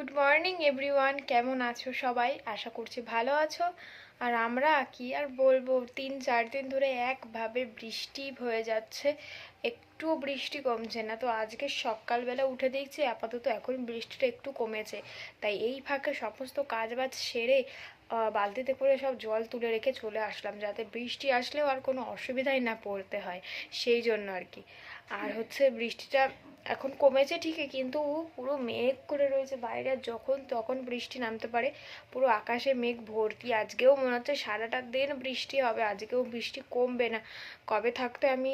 Good morning, everyone. কেমন আছো সবাই? আশা করছি ভালো আছো। আর আমরা কি আর বলব, তিন, চার দিন ধরে একভাবে বৃষ্টি হয়ে যাচ্ছে। একটুও বৃষ্টি কমছে না। তো আজকে সকালবেলা উঠে দেখছি, আপাতত এখন বৃষ্টিটা একটু কমেছে। তাই এই ফাঁকে সমস্ত কাজবাজ সেরে বালতিতে করে সব জল তুলে রেখে চলে আসলাম, যাতে বৃষ্টি আসলেও আর কোনো অসুবিধাই না পড়তে হয়। সেই জন্য আর কি। আর হচ্ছে বৃষ্টিটা এখন কমেছে ঠিকই, কিন্তু পুরো মেঘ করে রয়েছে বাইরে যখন তখন বৃষ্টি নামতে পারে। পুরো আকাশে মেঘ ভর্তি। আজকেও মনে হচ্ছে সারাটা দিন বৃষ্টি হবে, আজকেও বৃষ্টি কমবে না। কবে থাকতে আমি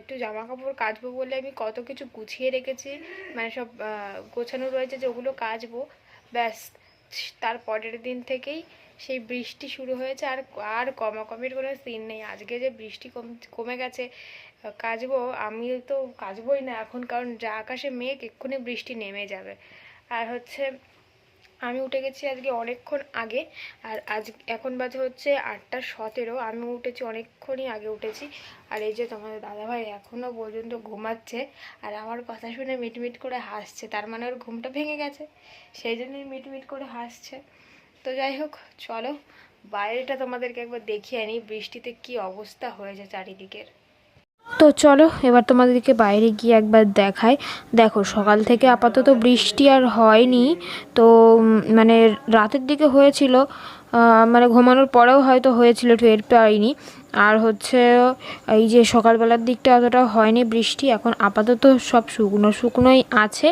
একটু জামা কাপড় কাচবো বলে আমি কত কিছু গুছিয়ে রেখেছি। মানে সব গোছানো রয়েছে যে ওগুলো কাচবো। ব্যাস, তার পরের দিন থেকেই সেই বৃষ্টি শুরু হয়েছে। আর আর কমাকমির কোনো সিন নেই। আজকে যে বৃষ্টি কম, কমে গেছে কাচবো, আমি তো কাচবোই না এখন, কারণ যা আকাশে মেঘ, এক্ষুনি বৃষ্টি নেমে যাবে। আর হচ্ছে, আমি উঠে গেছি আজকে অনেকক্ষণ আগে, আর আজ, এখন বাজে হচ্ছে আটটা সতেরো, আমি উঠেছি অনেকক্ষণই আগে উঠেছি। আর এই যে তোমাদের দাদাভাই এখনও পর্যন্ত ঘুমাচ্ছে, আর আমার কথা শুনে মিটমিট করে হাসছে, তার মানে ওর ঘুমটা ভেঙে গেছে, সেই জন্যই মিটমিট করে হাসছে। তো যাই হোক, চলো, বাইরেটা তোমাদেরকে একবার দেখিয়ে আনি, বৃষ্টিতে কি অবস্থা হয়েছে চারিদিকের। তো চলো, এবার তোমাদেরকে বাইরে গিয়ে একবার দেখাই। দেখো, সকাল থেকে আপাতত বৃষ্টি আর হয়নি। তো মানে রাতের দিকে হয়েছিল। মানে ঘুমানোর পরেও হয়তো হয়েছিল টের পাইনি। আর হচ্ছে, এই যে সকালবেলার দিকটা অতটা হয়নি বৃষ্টি, এখন আপাতত সব শুকনো শুকনোই আছে।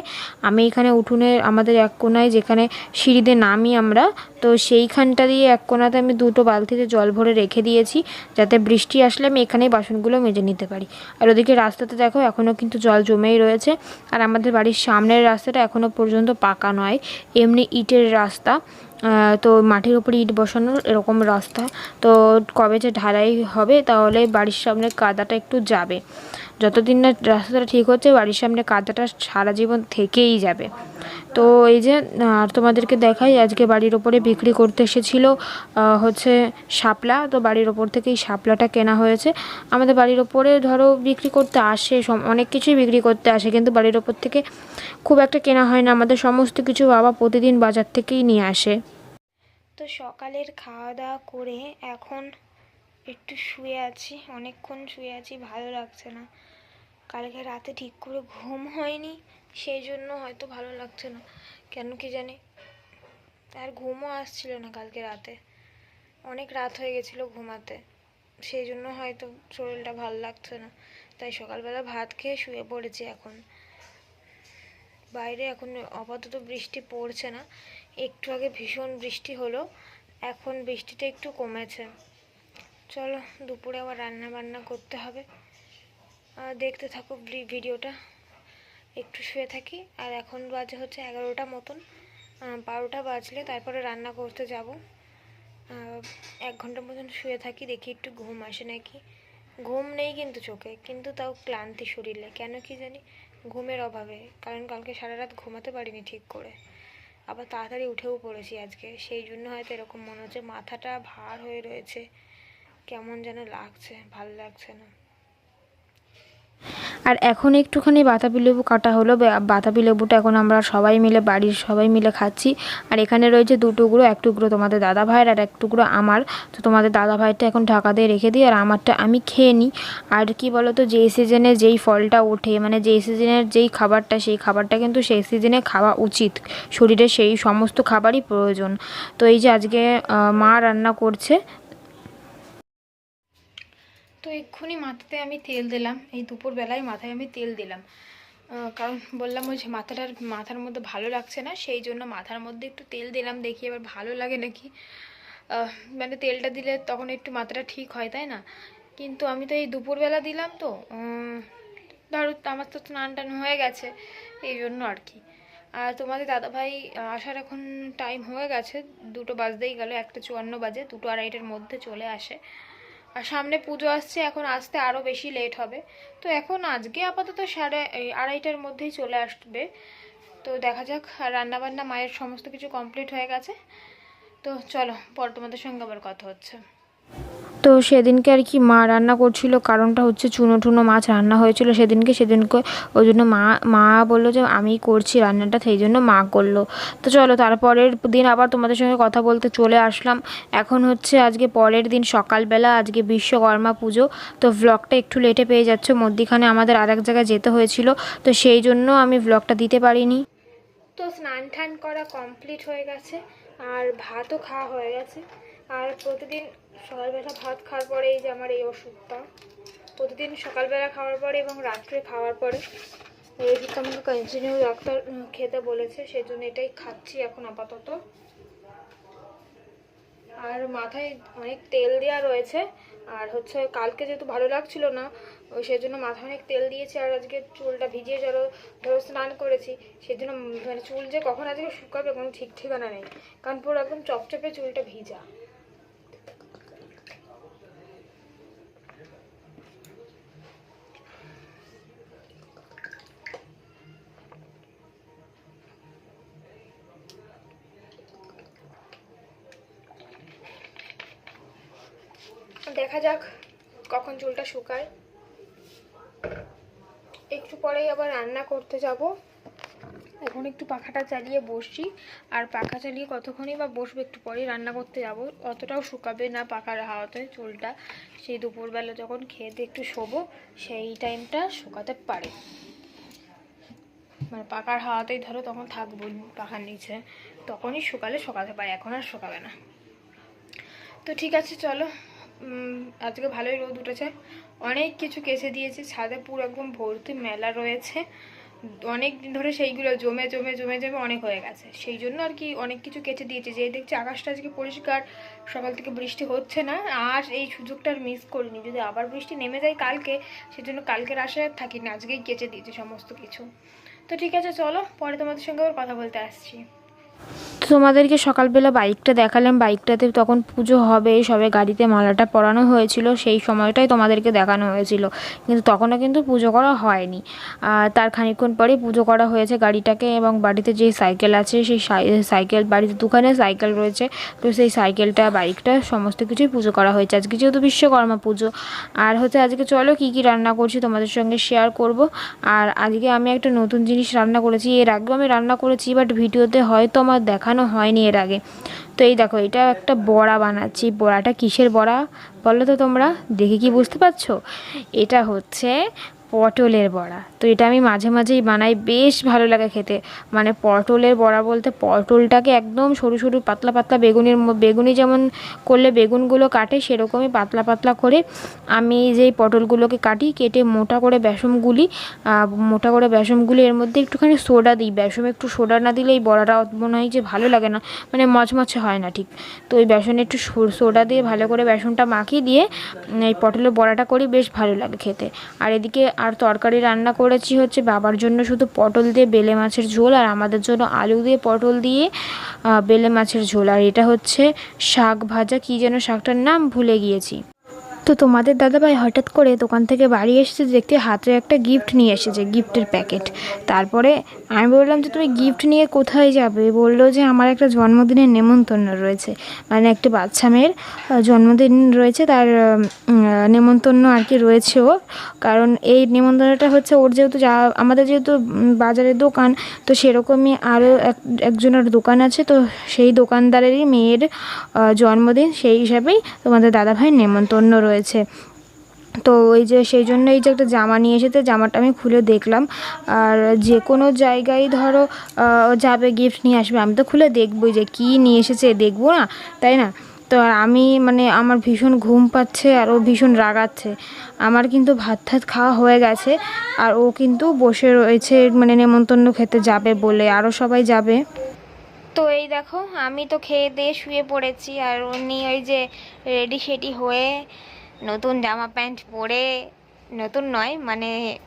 আমি এখানে উঠোনে, আমাদের এক কোনায় যেখানে সিঁড়িতে নামি আমরা, তো সেইখানটা দিয়ে এক কোনাতে আমি দুটো বালতিতে জল ভরে রেখে দিয়েছি, যাতে বৃষ্টি আসলে আমি এখানেই বাসনগুলো মেজে নিতে পারি। আর ওদিকে রাস্তাতে দেখো এখনও কিন্তু জল জমেই রয়েছে। আর আমাদের বাড়ির সামনের রাস্তাটা এখনও পর্যন্ত পাকা নয়, এমনি ইটের রাস্তা। তো মাঠের উপরে ইট বসানোর এরকম রাস্তা। তো কবে যে ঢালাই হবে, তাহলে বাড়ির সামনে কাদাটা একটু যাবে। যতদিন না রাস্তাটা ঠিক হচ্ছে, বাড়ির সামনে কাদাটা সারা জীবন থেকেই যাবে। তো এই যে আর তোমাদেরকে দেখাই, আজকে বাড়ির ওপরে বিক্রি করতে এসেছিল হচ্ছে শাপলা। তো বাড়ির ওপর থেকেই শাপলাটা কেনা হয়েছে। আমাদের বাড়ির ওপরে ধরো বিক্রি করতে আসে অনেক কিছুই বিক্রি করতে আসে, কিন্তু বাড়ির ওপর থেকে খুব একটা কেনা হয় না। আমাদের সমস্ত কিছু বাবা প্রতিদিন বাজার থেকেই নিয়ে আসে। তো সকালের খাওয়া দাওয়া করে এখন একটু শুয়ে আছি, অনেকক্ষণ শুয়ে আছি, ভালো লাগছে না। কালকে রাতে ঠিক করে ঘুম হয়নি, সেই জন্য হয়তো ভালো লাগছে না। কেন কি জানি? আর ঘুমও আসছিল না কালকে রাতে। অনেক রাত হয়ে গেছিল ঘুমাতে। সেই জন্য হয়তো শরীরটা ভালো লাগছে না। তাই সকালবেলা ভাত খেয়ে শুয়ে পড়েছি এখন। বাইরে এখন আপাতত বৃষ্টি পড়ছে না। একটু আগে ভীষণ বৃষ্টি হলো, এখন বৃষ্টিটা একটু কমেছে। চলো, দুপুরে আবার রান্না বান্না করতে হবে। দেখতে থাকো ভিডিওটা। একটু শুয়ে থাকি। আর এখন বাজে হচ্ছে এগারোটা মতন। বারোটা বাজলে তারপরে রান্না করতে যাব। এক ঘণ্টার মতন শুয়ে থাকি, দেখি একটু ঘুম আসে নাকি। ঘুম নেই কিন্তু চোখে, কিন্তু তাও ক্লান্তি শরীরে। কেন কি জানি? ঘুমের অভাবে। কারণ কালকে সারা রাত ঘুমাতে পারিনি ঠিক করে। আবার তাড়াতাড়ি উঠেও পড়েছি আজকে। সেই জন্য হয়তো এরকম মনে হচ্ছে মাথাটা ভার হয়ে রয়েছে। কেমন যেন লাগছে, ভালো লাগছে না। আর এখন একটুখানি বাতাবি লেবু কাটা হলো বাতাবি লেবুটা এখন আমরা সবাই মিলে, বাড়ির সবাই মিলে খাচ্ছি। আর এখানে রয়েছে দু টুকরো, এক টুকরো তোমাদের দাদা ভাইয়ের আর এক টুকরো আমার। তো তোমাদের দাদা ভাইটা এখন ঢাকা দিয়ে রেখে দিই, আর আমারটা আমি খেয়ে নিই। আর কি বলো তো যেই সিজনে যেই ফলটা ওঠে মানে যেই সিজনের যেই খাবারটা, সেই খাবারটা কিন্তু সেই সিজনে খাওয়া উচিত। শরীরে সেই সমস্ত খাবারই প্রয়োজন। তো এই যে আজকে মা রান্না করছে তো এক্ষুনি মাথাতে আমি তেল দিলাম। এই দুপুরবেলায় মাথায় আমি তেল দিলাম। কারণ বললাম ওই যে মাথাটার মাথার মধ্যে ভালো লাগছে না, সেই জন্য মাথার মধ্যে একটু তেল দিলাম, দেখি এবার ভালো লাগে নাকি। মানে তেলটা দিলে তখন একটু মাথাটা ঠিক হয়, তাই না? কিন্তু আমি তো এই দুপুরবেলা দিলাম তো ধরো আমার তো স্নান টান হয়ে গেছে, এই জন্য আর কি। আর তোমাদের দাদাভাই আসার এখন টাইম হয়ে গেছে, দুটো বাজতেই গেল, একটা চুয়ান্ন বাজে, দুটো আড়াইটার মধ্যে চলে আসে। আর সামনে পুজো আসছে, এখন আসতে আরও বেশি লেট হবে। তো এখন আজকে আপাতত সাড়ে আড়াইটার মধ্যেই চলে আসবে। তো দেখা যাক রান্নাবান্না, মায়ের সমস্ত কিছু কমপ্লিট হয়ে গেছে। তো চলো, পর তোমাদের সঙ্গে আবার কথা হচ্ছে। তো সেদিনকে আর কি মা রান্না করছিল, কারণটা হচ্ছে চুনো টুনো মাছ রান্না হয়েছিল সেদিনকে সেদিনকে ওই জন্য মা মা বলল যে আমি করছি রান্নাটা, সেই জন্য মা করল। তো চলো তারপরের দিন আবার তোমাদের সঙ্গে কথা বলতে চলে আসলাম। এখন হচ্ছে আজকে পরের দিন সকালবেলা, আজকে বিশ্বকর্মা পুজো। তো ব্লগটা একটু লেটে পেয়ে যাচ্ছে, মধ্যিখানে আমাদের আর এক জায়গায় যেতে হয়েছিল। তো সেই জন্য আমি ব্লগটা দিতে পারিনি। তো স্নান টান করা কমপ্লিট হয়ে গেছে, আর ভাতও খাওয়া হয়ে গেছে। আর প্রতিদিন সকালবেলা ভাত খাওয়ার পরে এই যে আমার এই ওষুধটা, প্রতিদিন সকালবেলা খাওয়ার পরে এবং রাত্রে খাওয়ার পরে। এই ওষুধটা আমাকে কন্টিনিউ ডাক্তার খেতে বলেছে সেই জন্য এটাই খাচ্ছি এখন আপাতত। আর মাথায় অনেক তেল দেওয়া রয়েছে, আর হচ্ছে কালকে যেহেতু ভালো লাগছিল না, ওই সেই জন্য মাথায় অনেক তেল দিয়েছি, আর আজকে চুলটা ভিজিয়ে ধরো ধরো স্নান করেছি সেই জন্য মানে চুল যে কখন আজকে শুকাবে কোনো ঠিক ঠিকানা নেই, কারণ পুরো একদম চপচপে চুলটা ভিজা। দেখা যাক কখন চুলটা শুকায়। একটু পরেই আবার রান্না করতে যাব। এখন একটু পাখাটা চালিয়ে বসছি। আর পাখা চালিয়ে কতক্ষণই বা বসবো একটু পরেই রান্না করতে যাব। অতটাও শুকাবে না পাখার হাওয়াতে চুলটা। সেই দুপুরবেলা যখন খেতে একটু শোবো, সেই টাইমটা শুকাতে পারে। মানে পাকার হাওয়াতেই ধরো তখন থাকব পাখার নিচে। তখনই শুকালে শুকাতে পারে, এখন আর শুকাবে না। তো ঠিক আছে, চলো। আজকে ভালোই রোদ উঠেছে। অনেক কিছু কেচে দিয়েছে, ছাদে পুরো একদম ভর্তি মেলা রয়েছে। অনেক দিন ধরে সেইগুলো জমে জমে জমে জমে অনেক হয়ে গেছে। সেই জন্য আর কি অনেক কিছু কেচে দিয়েছে। যে দেখছি আকাশটা আজকে পরিষ্কার, সকাল থেকে বৃষ্টি হচ্ছে না। আর এই সুযোগটা আর মিস করিনি। যদি আবার বৃষ্টি নেমে যায় কালকে, সেজন্য কালকের আশায় থাকি না, আজকেই কেচে দিয়েছে সমস্ত কিছু। তো ঠিক আছে, চলো পরে তোমাদের সঙ্গে আবার কথা বলতে আসছি। তোমাদেরকে সকালবেলা বাইকটা দেখালাম, বাইকটাতে তখন পুজো হবে, সবে গাড়িতে মালাটা পরানো হয়েছিল, সেই সময়টাই তোমাদেরকে দেখানো হয়েছিল। কিন্তু তখনও কিন্তু পুজো করা হয়নি। আর তার খানিকক্ষণ পরে পুজো করা হয়েছে গাড়িটাকে এবং বাড়িতে যে সাইকেল আছে, সাই- সাইকেল, বাড়িতে দুখানে সাইকেল রয়েছে। তো সেই সাইকেলটা, বাইকটা সমস্ত কিছুই পুজো করা হয়েছে। আজকে যেহেতু বিশ্বকর্মা পুজো। আর হচ্ছে আজকে চলো কী কী রান্না করছি তোমাদের সঙ্গে শেয়ার করব। আর আজকে আমি একটা নতুন জিনিস রান্না করেছি। এর আগেও আমি রান্না করেছি বাট ভিডিওতে হয়তো আমার দেখানো হয়নি এর আগে। তো এই দেখো, এটা একটা বড়া বানাচ্ছি। বড়াটা কিসের বড়া? বলো তো তোমরা, দেখে কি বুঝতে পারছ? এটা হচ্ছে পটলের বড়া। তো এটা আমি মাঝে মাঝেই বানাই, বেশ ভালো লাগে খেতে। মানে পটলের বড়া বলতে পটলটাকে একদম সরু সরু পাতলা পাতলা বেগুনের বেগুনি যেমন করলে বেগুনগুলো কাটে, সেরকমই পাতলা পাতলা করে আমি যেই পটলগুলোকে কাটি, কেটে মোটা করে বেসম গুলি মোটা করে বেসম গুলি, এর মধ্যে একটুখানি সোডা দিই। বেসম একটু সোডা না দিলে এই বড়াটা মনে হয় যে ভালো লাগে না মানে মচমচে হয় না ঠিক। তো ওই বেসনে একটু সোডা দিয়ে ভালো করে বেসনটা মাখিয়ে দিয়ে এই পটলের বড়াটা করি, বেশ ভালো লাগে খেতে। আর এদিকে আর তরকারি রান্না করেছি হচ্ছে বাবার জন্য শুধু পটল দিয়ে বেলে মাছের ঝোল আর আমাদের জন্য আলু দিয়ে পটল দিয়ে বেলে মাছের ঝোল। আর এটা হচ্ছে শাক ভাজা। কী যেন শাকটার নাম ভুলে গিয়েছি। তো তোমাদের দাদাভাই হঠাৎ করে দোকান থেকে বাড়ি এসেছে, দেখতে হাতে একটা গিফট নিয়ে এসেছে গিফটের প্যাকেট তারপরে আমি বললাম যে, তুমি গিফট নিয়ে কোথায় যাবে? বলল যে, আমার একটা জন্মদিনের নেমন্তন্ন রয়েছে। মানে একটা বাচ্চা মেয়ের জন্মদিন রয়েছে। তার নেমন্তন্ন আর কি রয়েছে ওর। কারণ এই নেমন্তন্নটা হচ্ছে, ওর যেহেতু যা, আমাদের যেহেতু বাজারের দোকান, তো সেরকমই আরও এক, একজনের দোকান আছে। তো সেই দোকানদারেরই মেয়ের জন্মদিন। সেই হিসাবেই তোমাদের দাদাভাইয়ের নেমন্তন্ন রয়েছে। তো ওই যে সেই জন্য এই যে একটা জামা নিয়ে এসেছে, জামাটা আমি খুলে দেখলাম। আর যে কোনো জায়গায় ধরো যাবে গিফট নিয়ে আসবে, আমি তো খুলে দেখবোই যে কী নিয়ে এসেছে, দেখব না, তাই না? তো আমি মানে আমার ভীষণ ঘুম পাচ্ছে আর ও ভীষণ রাগাচ্ছে। আমার কিন্তু ভাত ঠাত খাওয়া হয়ে গেছে, আর ও কিন্তু বসে রয়েছে মানে নেমন্তন্ন খেতে যাবে বলে আরও সবাই যাবে। তো এই দেখো, আমি তো খেয়ে দিয়ে শুয়ে পড়েছি, আর উনি ওই যে রেডি সেডি হয়ে নতুন জামা প্যান্ট পরে নতুন নয় মানে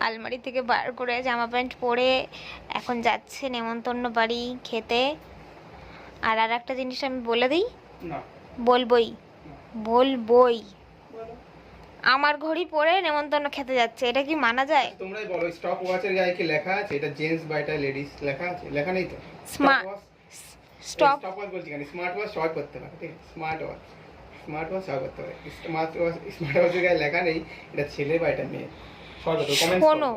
আলমারি থেকে বার করে জামা প্যান্ট পরে এখন যাচ্ছে নেমন্তন্ন বাড়ি খেতে। আর আর একটা জিনিস আমি বলে দিই? বলবই। বলবই। আমার ঘড়ি পরে নেমন্তন্ন খেতে যাচ্ছে এটা কি মানা যায়? তোমরাই বলো স্টপ ওয়াচের গায়ে কি লেখা আছে? এটা জেন্টস বা এটা লেডিস লেখা আছে? লেখা নেই তো? Smart- স্টপ স্টপ ওয়াচ বলছি কেন? স্মার্ট ওয়াচ সবাই করতে পারে ঠিক স্মার্ট ওয়াচ স্মার্ট ওয়াচ করতে স্মার্ট ওয়াচ স্মার্ট ওয়াচের গায়ে লেখা নেই এটা ছেলে বা এটা মেয়ে। কমেন্ট শোনো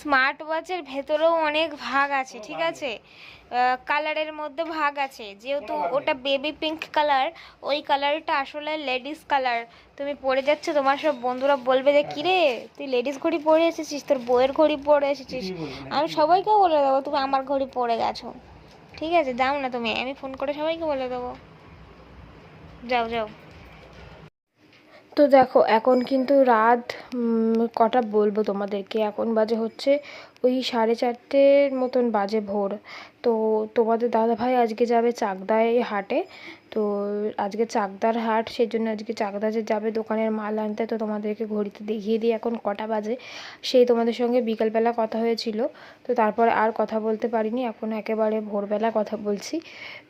স্মার্ট ওয়াচের ভেতরেও অনেক ভাগ আছে ঠিক আছে? কালারের মধ্যে ভাগ আছে যেহেতু ওটা বেবি পিঙ্ক কালার ওই কালারটা আসলে লেডিস কালার তুমি পরে যাচ্ছ তোমার সব বন্ধুরা বলবে যে কিরে তুই লেডিস ঘড়ি পরে এসেছিস তোর বইয়ের ঘড়ি পরে এসেছিস? আমি সবাইকে বলে দেবো তুমি আমার ঘড়ি পরে গেছো। ঠিক আছে যাও না তুমি আমি ফোন করে সবাইকে বলে দেবো। যাও যাও। তো দেখো, এখন কিন্তু রাত কটা বলব তোমাদেরকে? এখন বাজে হচ্ছে ওই সাড়ে চারটের মতন বাজে ভোর। তো তোমাদের দাদাভাই আজকে যাবে চাকদায় হাটে। তো আজকে চাকদার হাট সেই জন্য আজকে চাকদা যে যাবে দোকানের মাল আনতে, তো তোমাদেরকে ঘড়িতে দেখিয়ে দিই এখন কটা বাজে। সেই তোমাদের সঙ্গে বিকালবেলা কথা হয়েছিল, তো তারপর আর কথা বলতে পারিনি, এখন একেবারে ভোরবেলা কথা বলছি।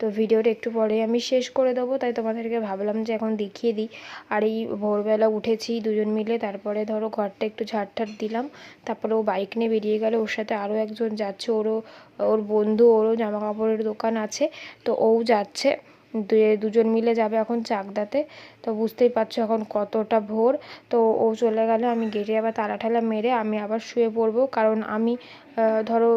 তো ভিডিওটা একটু পরে আমি শেষ করে দেবো, তাই তোমাদেরকে ভাবলাম যে এখন দেখিয়ে দিই। আর এই ভোরবেলা উঠেছি দুজন মিলে, তারপরে ধরো ঘরটা একটু ঝাড় দিলাম, তারপরে ও বাইক নিয়ে বেরিয়ে গেল, ওর সাথে আরও একজন যাচ্ছে, ওরও, ওর বন্ধু, ওরও জামা কাপড়ের দোকান আছে, তো ও যাচ্ছে। দুজন মিলে যাবে এখন চাকদাতে। তো বুঝতেই পারছ এখন কতটা ভোর। তো ও চলে গেলে, আমি গেটে আবার তালা ঠালা মেরে আমি আবার শুয়ে পড়ব। কারণ আমি ধরো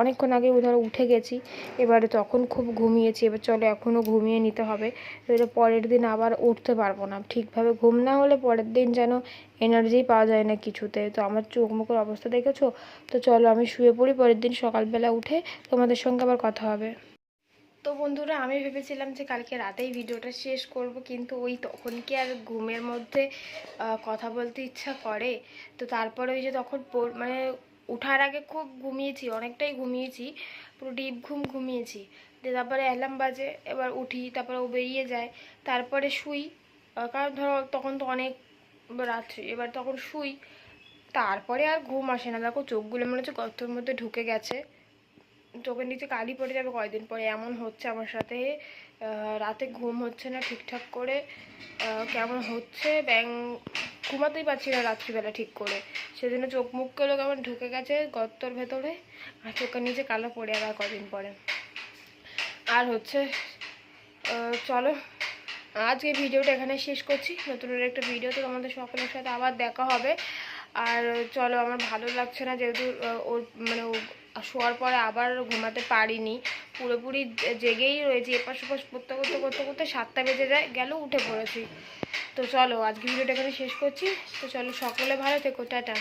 অনেকক্ষণ আগে ধরো উঠে গেছি, এবারে তখন খুব ঘুমিয়েছি। এবার চলো এখনও ঘুমিয়ে নিতে হবে। এবারে পরের দিন আবার উঠতে পারব না। ঠিকভাবে ঘুম না হলে পরের দিন যেন এনার্জি পাওয়া যায় না কিছুতে। তো আমার চোখ মুখের অবস্থা দেখেছ? তো চলো আমি শুয়ে পড়ি, পরের দিন সকালবেলা উঠে তোমাদের সঙ্গে আবার কথা হবে। তো বন্ধুরা, আমি ভেবেছিলাম যে কালকে রাতেই ভিডিওটা শেষ করব, কিন্তু ওই তখন কি আর ঘুমের মধ্যে কথা বলতে ইচ্ছা করে? তো তারপরে ওই যে তখন মানে ওঠার আগে খুব ঘুমিয়েছি, অনেকটাই ঘুমিয়েছি, পুরো ডিপ ঘুম ঘুমিয়েছি। দিয়ে তারপরে অ্যালার্ম বাজে, এবার উঠি, তারপরে ও বেরিয়ে যায়, তারপরে শুই কারণ ধরো তখন তো অনেক রাত্রি, এবার তখন শুই, তারপরে আর ঘুম আসে না। দেখো চোখগুলো মনে হচ্ছে গর্তের মধ্যে ঢুকে গেছে। চোখের নিচে কালি পড়ে যাবে, কয়দিন পরে এমন হচ্ছে আমার সাথে। রাতে ঘুম হচ্ছে না ঠিকঠাক করে। কেমন হচ্ছে? ব্যাং, ঘুমাতেই পারছি না রাত্রিবেলা ঠিক করে। সেজন্য চোখ মুখগুলো কেমন ঢুকে গেছে গর্তর ভেতরে। আর চোখের নিচে কালো পড়ে আবার কদিন পরে। আর হচ্ছে চলো আজকে ভিডিওটা এখানে শেষ করছি। নতুন একটা ভিডিওতে তোমাদের সকলের সাথে আবার দেখা হবে। আর চলো, আমার ভালো লাগছে না যেহেতু ওর মানে শোয়ার পরে আবার ঘুমাতে পারিনি। পুরোপুরি জেগেই রয়েছি, এপাশ ওপাশ করতে করতে করতে করতে সাতটা বেজে যায়, গেল, উঠে পড়েছি। তো চলো, আজকে ভিডিওটা এখানে শেষ করছি। তো চলো, সকলে ভালো থেকো, টাটা।